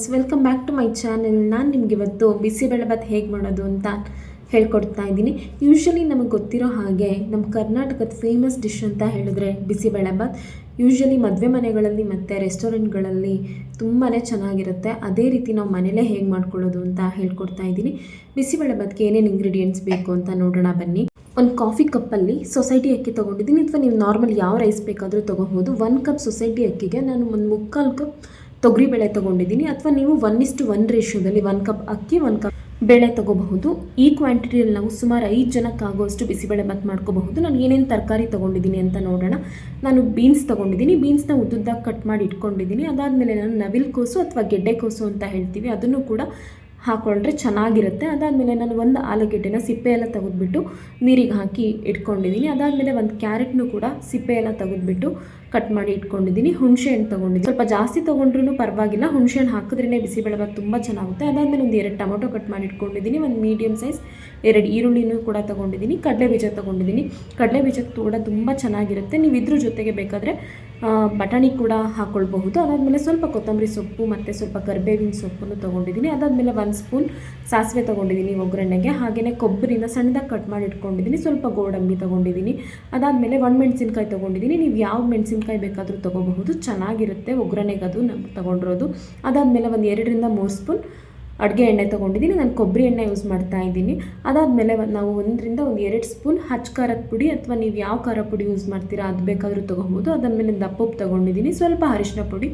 Friends welcome back to my channel ನಾನು ನಿಮ್ಗೆ ಇವತ್ತು ಬಿಸಿಬೇಳೆಭಾತ್ ಹೇಗೆ ಮಾಡೋದು ಅಂತ ಹೇಳ್ಕೊಡ್ತಾ ಇದ್ದೀನಿ. ಯೂಶ್ವಲಿ ನಮಗೆ ಗೊತ್ತಿರೋ ಹಾಗೆ ನಮ್ಮ ಕರ್ನಾಟಕದ ಫೇಮಸ್ ಡಿಶ್ ಅಂತ ಹೇಳಿದ್ರೆ ಬಿಸಿಬೇಳೆಭಾತ್ ಯೂಶ್ವಲಿ ಮದುವೆ ಮನೆಗಳಲ್ಲಿ ಮತ್ತು ರೆಸ್ಟೋರೆಂಟ್ಗಳಲ್ಲಿ ತುಂಬಾ ಚೆನ್ನಾಗಿರುತ್ತೆ. ಅದೇ ರೀತಿ ನಾವು ಮನೇಲೇ ಹೇಗೆ ಮಾಡ್ಕೊಳ್ಳೋದು ಅಂತ ಹೇಳ್ಕೊಡ್ತಾ ಇದ್ದೀನಿ. ಬಿಸಿಬೇಳೆಭಾತ್ಗೆ ಏನೇನು ಇಂಗ್ರೀಡಿಯೆಂಟ್ಸ್ ಬೇಕು ಅಂತ ನೋಡೋಣ ಬನ್ನಿ. ಒಂದು ಕಾಫಿ ಕಪ್ಪಲ್ಲಿ ಸೊಸೈಟಿ ಅಕ್ಕಿ ತೊಗೊಂಡಿದ್ದೀನಿ. ಅಥವಾ ನೀವು ನಾರ್ಮಲ್ ಯಾವ ರೈಸ್ ಬೇಕಾದರೂ ತೊಗೋಬೋದು ಒನ್ ಕಪ್ ಸೊಸೈಟಿ ಅಕ್ಕಿಗೆ ನಾನು ಒಂದು ಮುಕ್ಕಾಲು ಕಪ್ ತೊಗರಿಬೇಳೆ ತೊಗೊಂಡಿದ್ದೀನಿ. ಅಥವಾ ನೀವು ಒನ್ ಇಸ್ಟು ಒನ್ ರೇಷ್ಯೋದಲ್ಲಿ ಒನ್ ಕಪ್ ಅಕ್ಕಿ ಒನ್ ಕಪ್ ಬೇಳೆ ತಗೋಬಹುದು. ಈ ಕ್ವಾಂಟಿಟಿಯಲ್ಲಿ ನಾವು ಸುಮಾರು ಐದು ಜನಕ್ಕೆ ಆಗುವಷ್ಟು ಬಿಸಿಬೇಳೆ ಭಾತ್ ಮಾಡ್ಕೋಬಹುದು. ನಾನು ಏನೇನು ತರಕಾರಿ ತೊಗೊಂಡಿದ್ದೀನಿ ಅಂತ ನೋಡೋಣ. ನಾನು ಬೀನ್ಸ್ ತೊಗೊಂಡಿದ್ದೀನಿ. ಬೀನ್ಸ್ನ ಉದ್ದುದ್ದಾಗಿ ಕಟ್ ಮಾಡಿ ಇಟ್ಕೊಂಡಿದ್ದೀನಿ. ಅದಾದಮೇಲೆ ನಾನು ನವಿಲ್ ಕೋಸು ಅಥವಾ ಗೆಡ್ಡೆಕೋಸು ಅಂತ ಹೇಳ್ತೀವಿ. ಅದನ್ನು ಕೂಡ ಹಾಕ್ಕೊಂಡ್ರೆ ಚೆನ್ನಾಗಿರುತ್ತೆ. ಅದಾದಮೇಲೆ ನಾನು ಒಂದು ಆಲೂಗೆಡ್ಡೆನ ಸಿಪ್ಪೆ ಎಲ್ಲ ತೆಗೆದುಬಿಟ್ಟು ನೀರಿಗೆ ಹಾಕಿ ಇಟ್ಕೊಂಡಿದ್ದೀನಿ. ಅದಾದಮೇಲೆ ಒಂದು ಕ್ಯಾರೆಟ್ನು ಕೂಡ ಸಿಪ್ಪೆ ಎಲ್ಲ ತೆಗೆದ್ಬಿಟ್ಟು ಕಟ್ ಮಾಡಿ ಇಟ್ಕೊಂಡಿದ್ದೀನಿ. ಹುಣಸೆ ಹಣ್ಣು ತೊಗೊಂಡಿದ್ದೀನಿ. ಸ್ವಲ್ಪ ಜಾಸ್ತಿ ತೊಗೊಂಡ್ರೂ ಪರವಾಗಿಲ್ಲ. ಹುಣಸೆ ಹಣ್ಣು ಹಾಕಿದ್ರೇ ಬಿಸಿಬೇಳೆಭಾತ್ ತುಂಬ ಚೆನ್ನಾಗುತ್ತೆ. ಅದಾದಮೇಲೆ ಒಂದು ಎರಡು ಟೊಮೊಟೊ ಕಟ್ ಮಾಡಿ ಇಟ್ಕೊಂಡಿದ್ದೀನಿ. ಒಂದು ಮೀಡಿಯಮ್ ಸೈಜ್ ಎರಡು ಈರುಳ್ಳಿನೂ ಕೂಡ ತೊಗೊಂಡಿದ್ದೀನಿ. ಕಡಲೆ ಬೀಜ ತೊಗೊಂಡಿದ್ದೀನಿ. ಕಡಲೆ ಬೀಜ ಕೂಡ ತುಂಬ ಚೆನ್ನಾಗಿರುತ್ತೆ. ನೀವು ಇದ್ರ ಜೊತೆಗೆ ಬೇಕಾದರೆ ಬಟಾಣಿ ಕೂಡ ಹಾಕ್ಕೊಳ್ಬಹುದು ಅದಾದಮೇಲೆ ಸ್ವಲ್ಪ ಕೊತ್ತಂಬರಿ ಸೊಪ್ಪು ಮತ್ತು ಸ್ವಲ್ಪ ಕರ್ಬೇವಿನ ಸೊಪ್ಪನ್ನು ತೊಗೊಂಡಿದ್ದೀನಿ. ಅದಾದಮೇಲೆ ಒಂದು ಸ್ಪೂನ್ ಸಾಸಿವೆ ತೊಗೊಂಡಿದ್ದೀನಿ ಒಗ್ಗರಣೆಗೆ. ಹಾಗೆಯೇ ಕೊಬ್ಬರಿನ ಸಣ್ಣದಾಗಿ ಕಟ್ ಮಾಡಿ ಇಟ್ಕೊಂಡಿದ್ದೀನಿ. ಸ್ವಲ್ಪ ಗೋಡಂಬಿ ತೊಗೊಂಡಿದ್ದೀನಿ. ಅದಾದಮೇಲೆ ಒಣ ಮೆಣಸಿನ್ಕಾಯಿ ತೊಗೊಂಡಿದ್ದೀನಿ. ನೀವು ಯಾವ ಮೆಣಸಿನ್ಕಾಯಿ ಬೇಕಾದರೂ ತೊಗೋಬಹುದು. ಚೆನ್ನಾಗಿರುತ್ತೆ. ಒಗ್ಗರಣೆಗೆ ಅದು ನಾವು ತೊಗೊಂಡಿರೋದು. ಅದಾದಮೇಲೆ ಒಂದು ಎರಡರಿಂದ ಮೂರು ಸ್ಪೂನ್ ಅಡುಗೆ ಎಣ್ಣೆ ತೊಗೊಂಡಿದ್ದೀನಿ. ನಾನು ಕೊಬ್ಬರಿ ಎಣ್ಣೆ ಯೂಸ್ ಮಾಡ್ತಾ ಇದ್ದೀನಿ. ಅದಾದಮೇಲೆ ನಾವು ಒಂದರಿಂದ ಒಂದು ಎರಡು ಸ್ಪೂನ್ ಹಚ್ಚ ಖಾರದ ಪುಡಿ ಅಥವಾ ನೀವು ಯಾವ ಖಾರ ಪುಡಿ ಯೂಸ್ ಮಾಡ್ತೀರಾ ಅದು ಬೇಕಾದರೂ ತೊಗೋಬೋದು ಅದಾದಮೇಲೆ ದಪ್ಪ ಉಪ್ಪು ತೊಗೊಂಡಿದ್ದೀನಿ. ಸ್ವಲ್ಪ ಅರಿಶಿನ ಪುಡಿ,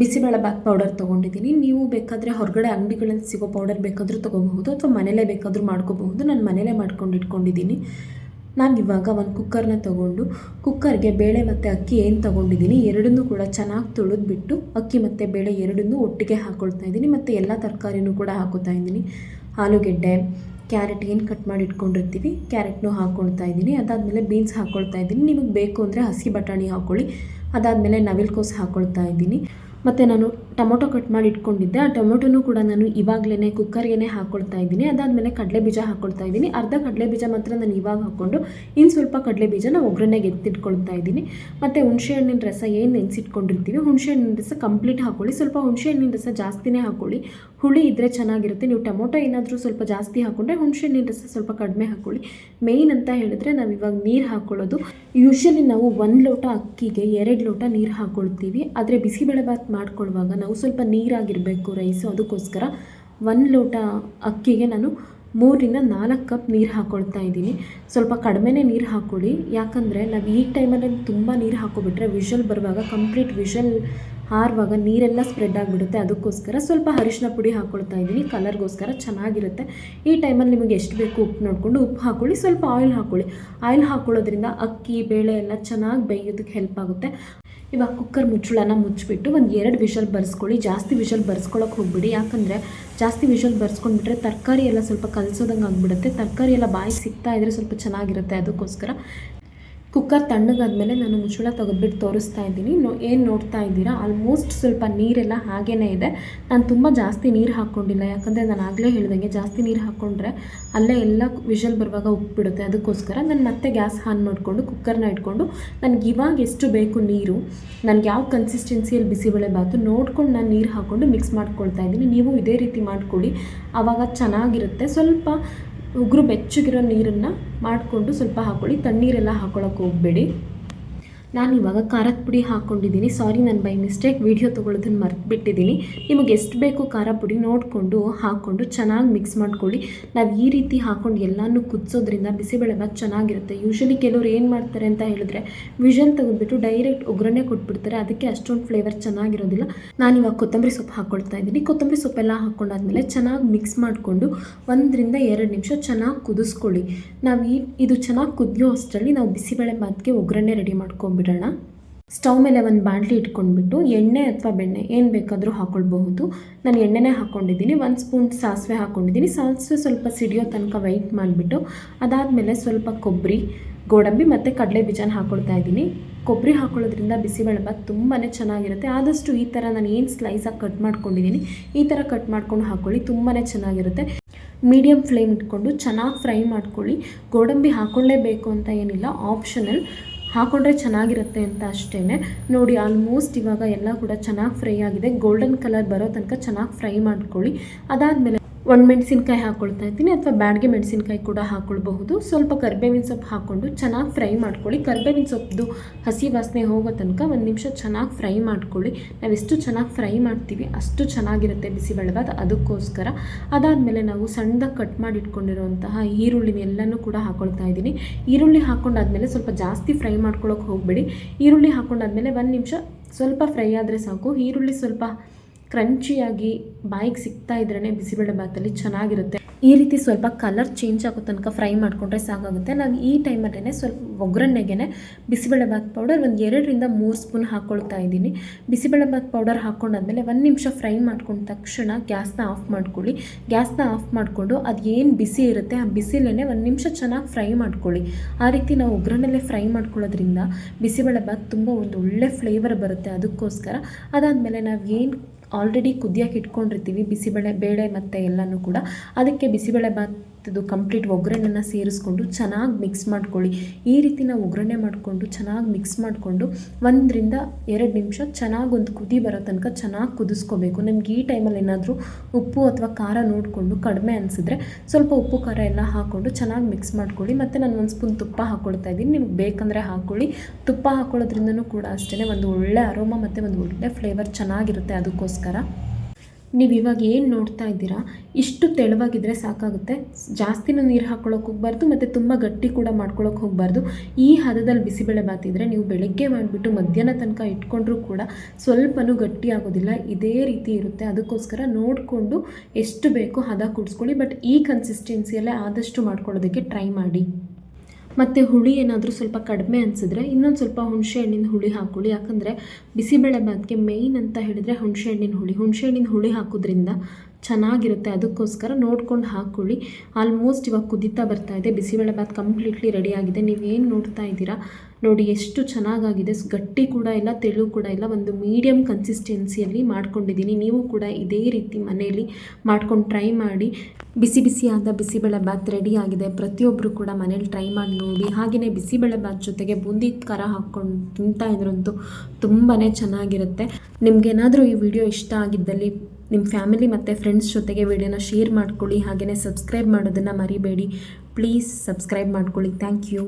ಬಿಸಿಬೇಳೆ ಬಾತ್ ಪೌಡರ್ ತೊಗೊಂಡಿದ್ದೀನಿ. ನೀವು ಬೇಕಾದರೆ ಹೊರಗಡೆ ಅಂಗಡಿಗಳಲ್ಲಿ ಸಿಗೋ ಪೌಡರ್ ಬೇಕಾದರೂ ತೊಗೋಬಹುದು ಅಥವಾ ಮನೇಲೇ ಬೇಕಾದರೂ ಮಾಡ್ಕೋಬಹುದು. ನಾನು ಮನೇಲೇ ಮಾಡ್ಕೊಂಡು ಇಟ್ಕೊಂಡಿದ್ದೀನಿ. ನಾನು ಇವಾಗ ಒಂದು ಕುಕ್ಕರ್ನ ತೊಗೊಂಡು ಕುಕ್ಕರ್ಗೆ ಬೇಳೆ ಮತ್ತು ಅಕ್ಕಿ ಏನು ತೊಗೊಂಡಿದ್ದೀನಿ ಎರಡನ್ನೂ ಕೂಡ ಚೆನ್ನಾಗಿ ತೊಳೆದ್ಬಿಟ್ಟು ಅಕ್ಕಿ ಮತ್ತು ಬೇಳೆ ಎರಡನ್ನೂ ಒಟ್ಟಿಗೆ ಹಾಕ್ಕೊಳ್ತಾ ಇದ್ದೀನಿ ಮತ್ತು ಎಲ್ಲ ತರಕಾರಿನೂ ಕೂಡ ಹಾಕೋತಾ ಇದ್ದೀನಿ ಆಲೂಗೆಡ್ಡೆ, ಕ್ಯಾರೆಟ್ ಏನು ಕಟ್ ಮಾಡಿ ಇಟ್ಕೊಂಡಿರ್ತೀವಿ, ಕ್ಯಾರೆಟ್ನೂ ಹಾಕ್ಕೊಳ್ತಾ ಇದ್ದೀನಿ ಅದಾದಮೇಲೆ ಬೀನ್ಸ್ ಹಾಕ್ಕೊಳ್ತಾ ಇದ್ದೀನಿ ನಿಮಗೆ ಬೇಕು ಅಂದರೆ ಹಸಿ ಬಟಾಣಿ ಹಾಕ್ಕೊಳ್ಳಿ ಅದಾದಮೇಲೆ ನವಿಲ್ಕೋಸು ಹಾಕ್ಕೊಳ್ತಾ ಇದ್ದೀನಿ ಮತ್ತು ನಾನು ಟೊಮೊಟೊ ಕಟ್ ಮಾಡಿ ಇಟ್ಕೊಂಡಿದ್ದೆ. ಆ ಟೊಮೊಟೊನೂ ಕೂಡ ನಾನು ಇವಾಗಲೇ ಕುಕ್ಕರ್ಗೆ ಹಾಕ್ಕೊಳ್ತಾ ಇದ್ದೀನಿ. ಅದಾದಮೇಲೆ ಕಡಲೆ ಬೀಜ ಹಾಕ್ಕೊಳ್ತಾ ಇದ್ದೀನಿ. ಅರ್ಧ ಕಡಲೆ ಬೀಜ ಮಾತ್ರ ನಾನು ಇವಾಗ ಹಾಕ್ಕೊಂಡು ಇನ್ನು ಸ್ವಲ್ಪ ಕಡಲೆ ಬೀಜನ ಒಗ್ಗರಣೆಗೆ ಎತ್ತಿಟ್ಕೊಳ್ತಾ ಇದ್ದೀನಿ. ಮತ್ತು ಹುಣಸೆಹಣ್ಣಿನ ರಸ ಏನು ನೆನೆಸಿಟ್ಕೊಂಡಿರ್ತೀವಿ ಹುಣಸೆಹಣ್ಣಿನ ರಸ ಕಂಪ್ಲೀಟ್ ಹಾಕ್ಕೊಳ್ಳಿ ಸ್ವಲ್ಪ ಹುಣಸೆಹಣ್ಣಿನ ರಸ ಜಾಸ್ತಿನೇ ಹಾಕ್ಕೊಳ್ಳಿ ಹುಳಿ ಇದ್ದರೆ ಚೆನ್ನಾಗಿರುತ್ತೆ. ನೀವು ಟೊಮೊಟೊ ಏನಾದರೂ ಸ್ವಲ್ಪ ಜಾಸ್ತಿ ಹಾಕ್ಕೊಂಡ್ರೆ ಹುಣಸೆಹಣ್ಣಿನ ರಸ ಸ್ವಲ್ಪ ಕಡಿಮೆ ಹಾಕ್ಕೊಳ್ಳಿ ಮೇಯ್ನ್ ಅಂತ ಹೇಳಿದ್ರೆ ನಾವು ಇವಾಗ ನೀರು ಹಾಕ್ಕೊಳ್ಳೋದು ಯೂಶ್ವಲಿ ನಾವು ಒಂದು ಲೋಟ ಅಕ್ಕಿಗೆ ಎರಡು ಲೋಟ ನೀರು ಹಾಕ್ಕೊಳ್ತೀವಿ ಆದರೆ ಬಿಸಿಬೇಳೆಭಾತ್ ಮಾಡ್ಕೊಳ್ಳುವಾಗ ನಾವು ಸ್ವಲ್ಪ ನೀರಾಗಿರಬೇಕು ರೈಸು. ಅದಕ್ಕೋಸ್ಕರ ಒಂದು ಲೋಟ ಅಕ್ಕಿಗೆ ನಾನು ಮೂರರಿಂದ ನಾಲ್ಕು ಕಪ್ ನೀರು ಹಾಕ್ಕೊಳ್ತಾ ಇದ್ದೀನಿ. ಸ್ವಲ್ಪ ಕಡಿಮೆನೇ ನೀರು ಹಾಕ್ಕೊಳ್ಳಿ ಯಾಕಂದರೆ ನಾವು ಈ ಟೈಮಲ್ಲಿ ತುಂಬ ನೀರು ಹಾಕ್ಕೊಬಿಟ್ರೆ ವಿಷಲ್ ಬರುವಾಗ ಕಂಪ್ಲೀಟ್ ವಿಷಲ್ ಹಾರುವಾಗ ನೀರೆಲ್ಲ ಸ್ಪ್ರೆಡ್ ಆಗಿಬಿಡುತ್ತೆ. ಅದಕ್ಕೋಸ್ಕರ ಸ್ವಲ್ಪ ಅರಿಶಿನ ಪುಡಿ ಹಾಕ್ಕೊಳ್ತಾ ಇದ್ದೀನಿ. ಕಲರ್ಗೋಸ್ಕರ ಚೆನ್ನಾಗಿರುತ್ತೆ. ಈ ಟೈಮಲ್ಲಿ ನಿಮಗೆ ಎಷ್ಟು ಬೇಕು ಉಪ್ಪು ನೋಡಿಕೊಂಡು ಉಪ್ಪು ಹಾಕ್ಕೊಳ್ಳಿ ಸ್ವಲ್ಪ ಆಯಿಲ್ ಹಾಕ್ಕೊಳ್ಳಿ ಆಯಿಲ್ ಹಾಕ್ಕೊಳ್ಳೋದ್ರಿಂದ ಅಕ್ಕಿ, ಬೇಳೆ ಎಲ್ಲ ಚೆನ್ನಾಗಿ ಬೇಯೋದಕ್ಕೆ ಹೆಲ್ಪ್ ಆಗುತ್ತೆ. ಇವಾಗ ಕುಕ್ಕರ್ ಮುಚ್ಚಳನ ಮುಚ್ಚಿಬಿಟ್ಟು ಒಂದು ಎರಡು ವಿಷಲ್ ಬರ್ಸ್ಕೊಳ್ಳಿ. ಜಾಸ್ತಿ ವಿಷಲ್ ಬರ್ಸ್ಕೊಳಕ್ಕೆ ಹೋಗ್ಬಿಡಿ. ಯಾಕಂದರೆ ಜಾಸ್ತಿ ವಿಷಲ್ ಬರ್ಸ್ಕೊಂಡ್ಬಿಟ್ರೆ ತರಕಾರಿ ಎಲ್ಲ ಸ್ವಲ್ಪ ಕಲಸೋದಂಗೆ ಆಗಿಬಿಡುತ್ತೆ. ತರಕಾರಿ ಎಲ್ಲ ಬಾಯಿಗೆ ಸಿಗ್ತಾ ಇದ್ದರೆ ಸ್ವಲ್ಪ ಚೆನ್ನಾಗಿರುತ್ತೆ. ಅದಕ್ಕೋಸ್ಕರ ಕುಕ್ಕರ್ ತಣ್ಣಗಾದ್ಮೇಲೆ ನಾನು ಮುಚ್ಚಳ ತೆಗೆದ್ಬಿಟ್ಟು ತೋರಿಸ್ತಾ ಇದ್ದೀನಿ. ನೋ, ಏನು ನೋಡ್ತಾ ಇದ್ದೀರಾ? ಆಲ್ಮೋಸ್ಟ್ ಸ್ವಲ್ಪ ನೀರೆಲ್ಲ ಹಾಗೇ ಇದೆ. ನಾನು ತುಂಬ ಜಾಸ್ತಿ ನೀರು ಹಾಕ್ಕೊಂಡಿಲ್ಲ. ಯಾಕಂದರೆ ನಾನು ಆಗಲೇ ಹೇಳ್ದಂಗೆ ಜಾಸ್ತಿ ನೀರು ಹಾಕ್ಕೊಂಡ್ರೆ ಅಲ್ಲೇ ಎಲ್ಲ ವಿಷಲ್ ಬರುವಾಗ ಉಪ್ಪಿಡುತ್ತೆ. ಅದಕ್ಕೋಸ್ಕರ ನಾನು ಮತ್ತೆ ಗ್ಯಾಸ್ ಆನ್ ಮಾಡಿಕೊಂಡು ಕುಕ್ಕರ್ನ ಇಟ್ಕೊಂಡು ನನಗೆ ಇವಾಗ ಎಷ್ಟು ಬೇಕು ನೀರು, ನನಗೆ ಯಾವ ಕನ್ಸಿಸ್ಟೆನ್ಸಿಯಲ್ಲಿ ಬಿಸಿಬೇಳೆ ಬಾತು ನೋಡ್ಕೊಂಡು ನಾನು ನೀರು ಹಾಕ್ಕೊಂಡು ಮಿಕ್ಸ್ ಮಾಡ್ಕೊಳ್ತಾ ಇದ್ದೀನಿ. ನೀವು ಇದೇ ರೀತಿ ಮಾಡಿಕೊಡಿ ಆವಾಗ ಚೆನ್ನಾಗಿರುತ್ತೆ. ಸ್ವಲ್ಪ ಉಗುರು ಬೆಚ್ಚಗಿರೋ ನೀರನ್ನು ಮಾಡಿಕೊಂಡು ಸ್ವಲ್ಪ ಹಾಕ್ಕೊಳ್ಳಿ ತಣ್ಣೀರೆಲ್ಲ ಹಾಕ್ಕೊಳಕ್ಕೆ ಹೋಗಬೇಡಿ. ನಾನು ಇವಾಗ ಖಾರದ ಪುಡಿ ಹಾಕ್ಕೊಂಡಿದ್ದೀನಿ ಸಾರಿ ನಾನು ಬೈ ಮಿಸ್ಟೇಕ್ ವೀಡಿಯೋ ತೊಗೊಳ್ಳೋದನ್ನು ಮರ್ತ್ಬಿಟ್ಟಿದ್ದೀನಿ. ನಿಮಗೆ ಎಷ್ಟು ಬೇಕು ಖಾರ ಪುಡಿ ನೋಡಿಕೊಂಡು ಹಾಕ್ಕೊಂಡು ಚೆನ್ನಾಗಿ ಮಿಕ್ಸ್ ಮಾಡ್ಕೊಳ್ಳಿ. ನಾವು ಈ ರೀತಿ ಹಾಕ್ಕೊಂಡು ಎಲ್ಲನೂ ಕುದಿಸೋದ್ರಿಂದ ಬಿಸಿಬೇಳೆಭಾತ್ ಚೆನ್ನಾಗಿರುತ್ತೆ. ಯೂಶ್ವಲಿ ಕೆಲವ್ರು ಏನು ಮಾಡ್ತಾರೆ ಅಂತ ಹೇಳಿದ್ರೆ ವಿಷನ್ ತೆಗೆದುಬಿಟ್ಟು ಡೈರೆಕ್ಟ್ ಒಗ್ಗರಣೆ ಕೊಟ್ಬಿಡ್ತಾರೆ. ಅದಕ್ಕೆ ಅಷ್ಟೊಂದು ಫ್ಲೇವರ್ ಚೆನ್ನಾಗಿರೋದಿಲ್ಲ. ನಾನು ಇವಾಗ ಕೊತ್ತಂಬರಿ ಸೊಪ್ಪು ಹಾಕ್ಕೊಳ್ತಾ ಇದ್ದೀನಿ. ಕೊತ್ತಂಬರಿ ಸೊಪ್ಪೆಲ್ಲ ಹಾಕ್ಕೊಂಡಾದ್ಮೇಲೆ ಚೆನ್ನಾಗಿ ಮಿಕ್ಸ್ ಮಾಡಿಕೊಂಡು ಒಂದರಿಂದ ಎರಡು ನಿಮಿಷ ಚೆನ್ನಾಗಿ ಕುದಿಸ್ಕೊಳ್ಳಿ. ನಾವು ಈ, ಇದು ಚೆನ್ನಾಗಿ ಕುದಿಯೋ ಅಷ್ಟರಲ್ಲಿ ನಾವು ಬಿಸಿಬೇಳೆ ಭಾತ್ಗೆ ಒಗ್ಗರಣೆ ರೆಡಿ ಮಾಡ್ಕೊಂಬಿಡೋಣ ಸ್ಟವ್ ಮೇಲೆ ಒಂದು ಬಾಣಲಿ ಇಟ್ಕೊಂಡ್ಬಿಟ್ಟು ಎಣ್ಣೆ ಅಥವಾ ಬೆಣ್ಣೆ ಏನು ಬೇಕಾದರೂ ಹಾಕ್ಕೊಳ್ಬಹುದು ನಾನು ಎಣ್ಣೆನೇ ಹಾಕ್ಕೊಂಡಿದ್ದೀನಿ ಒಂದು ಸ್ಪೂನ್ ಸಾಸಿವೆ ಹಾಕ್ಕೊಂಡಿದ್ದೀನಿ ಸಾಸಿವೆ ಸ್ವಲ್ಪ ಸಿಡಿಯೋ ತನಕ ವೆಯ್ಟ್ ಮಾಡಿಬಿಟ್ಟು ಅದಾದಮೇಲೆ ಸ್ವಲ್ಪ ಕೊಬ್ಬರಿ, ಗೋಡಂಬಿ ಮತ್ತು ಕಡಲೆ ಬೀಜನ ಹಾಕ್ಕೊಳ್ತಾ ಇದ್ದೀನಿ. ಕೊಬ್ಬರಿ ಹಾಕ್ಕೊಳ್ಳೋದ್ರಿಂದ ಬಿಸಿಬೇಳೆಬಾತ್ ತುಂಬಾ ಚೆನ್ನಾಗಿರುತ್ತೆ. ಆದಷ್ಟು ಈ ಥರ ನಾನು ಏನು ಸ್ಲೈಸಾಗಿ ಕಟ್ ಮಾಡ್ಕೊಂಡಿದ್ದೀನಿ, ಈ ಥರ ಕಟ್ ಮಾಡ್ಕೊಂಡು ಹಾಕ್ಕೊಳ್ಳಿ ತುಂಬಾ ಚೆನ್ನಾಗಿರುತ್ತೆ. ಮೀಡಿಯಮ್ ಫ್ಲೇಮ್ ಇಟ್ಕೊಂಡು ಚೆನ್ನಾಗಿ ಫ್ರೈ ಮಾಡ್ಕೊಳ್ಳಿ. ಗೋಡಂಬಿ ಹಾಕ್ಕೊಳ್ಳೇಬೇಕು ಅಂತ ಏನಿಲ್ಲ ಆಪ್ಷನಲ್ ಹಾಕೊಂಡ್ರೆ ಚೆನ್ನಾಗಿರುತ್ತೆ ಅಂತ ಅಷ್ಟೇ ನೋಡಿ ಆಲ್ಮೋಸ್ಟ್ ಇವಾಗ ಎಲ್ಲ ಕೂಡ ಚೆನ್ನಾಗಿ ಫ್ರೈ ಆಗಿದೆ. ಗೋಲ್ಡನ್ ಕಲರ್ ಬರೋ ತನಕ ಚೆನ್ನಾಗಿ ಫ್ರೈ ಮಾಡ್ಕೊಳ್ಳಿ. ಅದಾದಮೇಲೆ ಒಣಮೆಣಸಿನ್ಕಾಯಿ ಹಾಕ್ಕೊಳ್ತಾ ಇದ್ದೀನಿ ಅಥವಾ ಬ್ಯಾಡ್ಗೆ ಮೆಣಸಿನ್ಕಾಯಿ ಕೂಡ ಹಾಕ್ಕೊಳ್ಬಹುದು ಸ್ವಲ್ಪ ಕರಿಬೇವಿನ ಸೊಪ್ಪು ಹಾಕ್ಕೊಂಡು ಚೆನ್ನಾಗಿ ಫ್ರೈ ಮಾಡ್ಕೊಳ್ಳಿ. ಕರಿಬೇವಿನ ಸೊಪ್ಪು ಹಸಿ ವಾಸನೆ ಹೋಗೋ ತನಕ ಒಂದು ನಿಮಿಷ ಚೆನ್ನಾಗಿ ಫ್ರೈ ಮಾಡ್ಕೊಳ್ಳಿ. ನಾವೆಷ್ಟು ಚೆನ್ನಾಗಿ ಫ್ರೈ ಮಾಡ್ತೀವಿ ಅಷ್ಟು ಚೆನ್ನಾಗಿರುತ್ತೆ ಬಿಸಿಬೇಳೆಬಾತ್ ಅದಕ್ಕೋಸ್ಕರ. ಅದಾದಮೇಲೆ ನಾವು ಸಣ್ಣದಾಗಿ ಕಟ್ ಮಾಡಿ ಇಟ್ಕೊಂಡಿರುವಂತಹ ಈರುಳ್ಳಿನ ಎಲ್ಲನೂ ಕೂಡ ಹಾಕ್ಕೊಳ್ತಾ ಇದ್ದೀನಿ. ಈರುಳ್ಳಿ ಹಾಕ್ಕೊಂಡಾದ್ಮೇಲೆ ಸ್ವಲ್ಪ ಜಾಸ್ತಿ ಫ್ರೈ ಮಾಡ್ಕೊಳ್ಳೋಕೆ ಹೋಗಬೇಡಿ. ಈರುಳ್ಳಿ ಹಾಕ್ಕೊಂಡಾದ್ಮೇಲೆ ಒಂದು ನಿಮಿಷ ಸ್ವಲ್ಪ ಫ್ರೈ ಆದರೆ ಸಾಕು. ಈರುಳ್ಳಿ ಸ್ವಲ್ಪ ಕ್ರಂಚಿಯಾಗಿ ಬಾಯಿಗೆ ಸಿಗ್ತಾ ಇದ್ರೇ ಬಿಸಿಬೇಳೆ ಬಾತಲ್ಲಿ ಚೆನ್ನಾಗಿರುತ್ತೆ. ಈ ರೀತಿ ಸ್ವಲ್ಪ ಕಲರ್ ಚೇಂಜ್ ಆಗೋ ತನಕ ಫ್ರೈ ಮಾಡಿಕೊಂಡ್ರೆ ಸಾಕಾಗುತ್ತೆ. ನಾವು ಈ ಟೈಮಲ್ಲೇ ಸ್ವಲ್ಪ ಒಗ್ಗರಣೆಗೆ ಬಿಸಿಬೇಳೆ ಬಾತ್ ಪೌಡರ್ ಒಂದು ಎರಡರಿಂದ ಮೂರು ಸ್ಪೂನ್ ಹಾಕ್ಕೊಳ್ತಾ ಇದ್ದೀನಿ. ಬಿಸಿಬೇಳೆ ಬಾತ್ ಪೌಡರ್ ಹಾಕ್ಕೊಂಡಾದ್ಮೇಲೆ ಒಂದು ನಿಮಿಷ ಫ್ರೈ ಮಾಡ್ಕೊಂಡ ತಕ್ಷಣ ಗ್ಯಾಸ್ನ ಆಫ್ ಮಾಡ್ಕೊಳ್ಳಿ. ಗ್ಯಾಸ್ನ ಆಫ್ ಮಾಡಿಕೊಂಡು ಅದು ಏನು ಬಿಸಿ ಇರುತ್ತೆ ಆ ಬಿಸಿಲೇ ಒಂದು ನಿಮಿಷ ಚೆನ್ನಾಗಿ ಫ್ರೈ ಮಾಡ್ಕೊಳ್ಳಿ. ಆ ರೀತಿ ನಾವು ಒಗ್ಗರಣೆಲ್ಲೇ ಫ್ರೈ ಮಾಡ್ಕೊಳ್ಳೋದ್ರಿಂದ ಬಿಸಿಬೇಳೆ ಬಾತ್ ತುಂಬ ಒಂದು ಒಳ್ಳೆ ಫ್ಲೇವರ್ ಬರುತ್ತೆ. ಅದಕ್ಕೋಸ್ಕರ ಅದಾದಮೇಲೆ ನಾವು ಏನು ಆಲ್ರೆಡಿ ಕುದಿಯೋಕೆ ಇಟ್ಕೊಂಡಿರ್ತೀವಿ ಬಿಸಿಬೇಳೆ ಬೇಳೆ ಮತ್ತು ಎಲ್ಲನೂ ಕೂಡ. ಅದಕ್ಕೆ ಬಿಸಿಬೇಳೆ ಬಾತ್ದು ಕಂಪ್ಲೀಟ್ ಒಗ್ಗರಣೆನ ಸೇರಿಸ್ಕೊಂಡು ಚೆನ್ನಾಗಿ ಮಿಕ್ಸ್ ಮಾಡ್ಕೊಳ್ಳಿ. ಈ ರೀತಿ ನಾವು ಒಗ್ಗರಣೆ ಮಾಡಿಕೊಂಡು ಚೆನ್ನಾಗಿ ಮಿಕ್ಸ್ ಮಾಡಿಕೊಂಡು ಒಂದರಿಂದ ಎರಡು ನಿಮಿಷ ಚೆನ್ನಾಗಿ ಒಂದು ಕುದಿ ಬರೋ ತನಕ ಚೆನ್ನಾಗಿ ಕುದಿಸ್ಕೋಬೇಕು. ನಿಮ್ಗೆ ಈ ಟೈಮಲ್ಲಿ ಏನಾದರೂ ಉಪ್ಪು ಅಥವಾ ಖಾರ ನೋಡಿಕೊಂಡು ಕಡಿಮೆ ಅನಿಸಿದ್ರೆ ಸ್ವಲ್ಪ ಉಪ್ಪು, ಖಾರ ಎಲ್ಲ ಹಾಕ್ಕೊಂಡು ಚೆನ್ನಾಗಿ ಮಿಕ್ಸ್ ಮಾಡ್ಕೊಳ್ಳಿ. ಮತ್ತು ನಾನು ಒಂದು ಸ್ಪೂನ್ ತುಪ್ಪ ಹಾಕ್ಕೊಳ್ತಾ ಇದ್ದೀನಿ. ನಿಮ್ಗೆ ಬೇಕಂದರೆ ಹಾಕ್ಕೊಳ್ಳಿ ತುಪ್ಪ ಹಾಕ್ಕೊಳ್ಳೋದ್ರಿಂದನೂ ಕೂಡ ಅಷ್ಟೇ ಒಂದು ಒಳ್ಳೆ ಅರೋಮ ಮತ್ತು ಒಂದು ಒಳ್ಳೆ ಫ್ಲೇವರ್ ಚೆನ್ನಾಗಿರುತ್ತೆ ಅದಕ್ಕೋಸ್ಕರ. ನೀವು ಇವಾಗ ಏನು ನೋಡ್ತಾ ಇದ್ದೀರಾ? ಇಷ್ಟು ತೆಳುವಾಗಿದ್ದರೆ ಸಾಕಾಗುತ್ತೆ. ಜಾಸ್ತಿನೂ ನೀರು ಹಾಕ್ಕೊಳ್ಳೋಕೆ ಹೋಗ್ಬಾರ್ದು, ಮತ್ತು ತುಂಬ ಗಟ್ಟಿ ಕೂಡ ಮಾಡ್ಕೊಳ್ಳೋಕೆ ಹೋಗಬಾರ್ದು. ಈ ಹದದಲ್ಲಿ ಬಿಸಿಬೇಳೆ ಬಾತಿದ್ರೆ ನೀವು ಬೆಳಗ್ಗೆ ಮಾಡಿಬಿಟ್ಟು ಮಧ್ಯಾಹ್ನ ತನಕ ಇಟ್ಕೊಂಡ್ರೂ ಕೂಡ ಸ್ವಲ್ಪನೂ ಗಟ್ಟಿ ಆಗೋದಿಲ್ಲ. ಇದೇ ರೀತಿ ಇರುತ್ತೆ. ಅದಕ್ಕೋಸ್ಕರ ನೋಡಿಕೊಂಡು ಎಷ್ಟು ಬೇಕೋ ಹದ ಕುಡಿಸ್ಕೊಳ್ಳಿ, ಬಟ್ ಈ ಕನ್ಸಿಸ್ಟೆನ್ಸಿಯಲ್ಲೇ ಆದಷ್ಟು ಮಾಡ್ಕೊಳ್ಳೋದಕ್ಕೆ ಟ್ರೈ ಮಾಡಿ. ಮತ್ತು ಹುಳಿ ಏನಾದರೂ ಸ್ವಲ್ಪ ಕಡಿಮೆ ಅನಿಸಿದ್ರೆ ಇನ್ನೊಂದು ಸ್ವಲ್ಪ ಹುಣಸೆ ಹಣ್ಣಿನ ಹುಳಿ ಹಾಕೊಳ್ಳಿ. ಯಾಕಂದರೆ ಬಿಸಿಬೇಳೆ ಮೇಯ್ನ್ ಅಂತ ಹೇಳಿದರೆ ಹುಣಸೆ ಹಣ್ಣಿನ ಹುಳಿ. ಹುಣಸೆ ಹಣ್ಣಿನ ಹುಳಿ ಹಾಕೋದ್ರಿಂದ ಚೆನ್ನಾಗಿರುತ್ತೆ. ಅದಕ್ಕೋಸ್ಕರ ನೋಡ್ಕೊಂಡು ಹಾಕ್ಕೊಳ್ಳಿ ಆಲ್ಮೋಸ್ಟ್ ಇವಾಗ ಕುದೀತಾ ಬರ್ತಾ ಇದೆ. ಬಿಸಿಬೇಳೆ ಬಾತ್ ಕಂಪ್ಲೀಟ್ಲಿ ರೆಡಿ ಆಗಿದೆ. ನೀವೇನು ನೋಡ್ತಾ ಇದ್ದೀರಾ? ನೋಡಿ, ಎಷ್ಟು ಚೆನ್ನಾಗಾಗಿದೆ. ಗಟ್ಟಿ ಕೂಡ ಇಲ್ಲ, ತೆಳು ಕೂಡ ಇಲ್ಲ. ಒಂದು ಮೀಡಿಯಮ್ ಕನ್ಸಿಸ್ಟೆನ್ಸಿಯಲ್ಲಿ ಮಾಡ್ಕೊಂಡಿದ್ದೀನಿ. ನೀವು ಕೂಡ ಇದೇ ರೀತಿ ಮನೆಯಲ್ಲಿ ಮಾಡ್ಕೊಂಡು ಟ್ರೈ ಮಾಡಿ. ಬಿಸಿ ಬಿಸಿಯಾದ ಬಿಸಿಬೇಳೆ ಬಾತ್ ರೆಡಿ ಆಗಿದೆ. ಪ್ರತಿಯೊಬ್ಬರು ಕೂಡ ಮನೇಲಿ ಟ್ರೈ ಮಾಡಿ ನೋಡಿ. ಹಾಗೆಯೇ ಬಿಸಿಬೇಳೆ ಬಾತ್ ಜೊತೆಗೆ ಬೂಂದಿ ಖಾರ ಹಾಕ್ಕೊಂಡು ತಿಂತಾ ಇದ್ರಂತೂ ತುಂಬಾ ಚೆನ್ನಾಗಿರುತ್ತೆ. ನಿಮ್ಗೇನಾದರೂ ಈ ವಿಡಿಯೋ ಇಷ್ಟ ಆಗಿದ್ದಲ್ಲಿ ನಿಮ್ಮ ಫ್ಯಾಮಿಲಿ ಮತ್ತು ಫ್ರೆಂಡ್ಸ್ ಜೊತೆಗೆ ವಿಡಿಯೋನ ಶೇರ್ ಮಾಡ್ಕೊಳ್ಳಿ ಹಾಗೆಯೇ ಸಬ್ಸ್ಕ್ರೈಬ್ ಮಾಡೋದನ್ನು ಮರಿಬೇಡಿ. ಪ್ಲೀಸ್ ಸಬ್ಸ್ಕ್ರೈಬ್ ಮಾಡ್ಕೊಳ್ಳಿ. Thank you.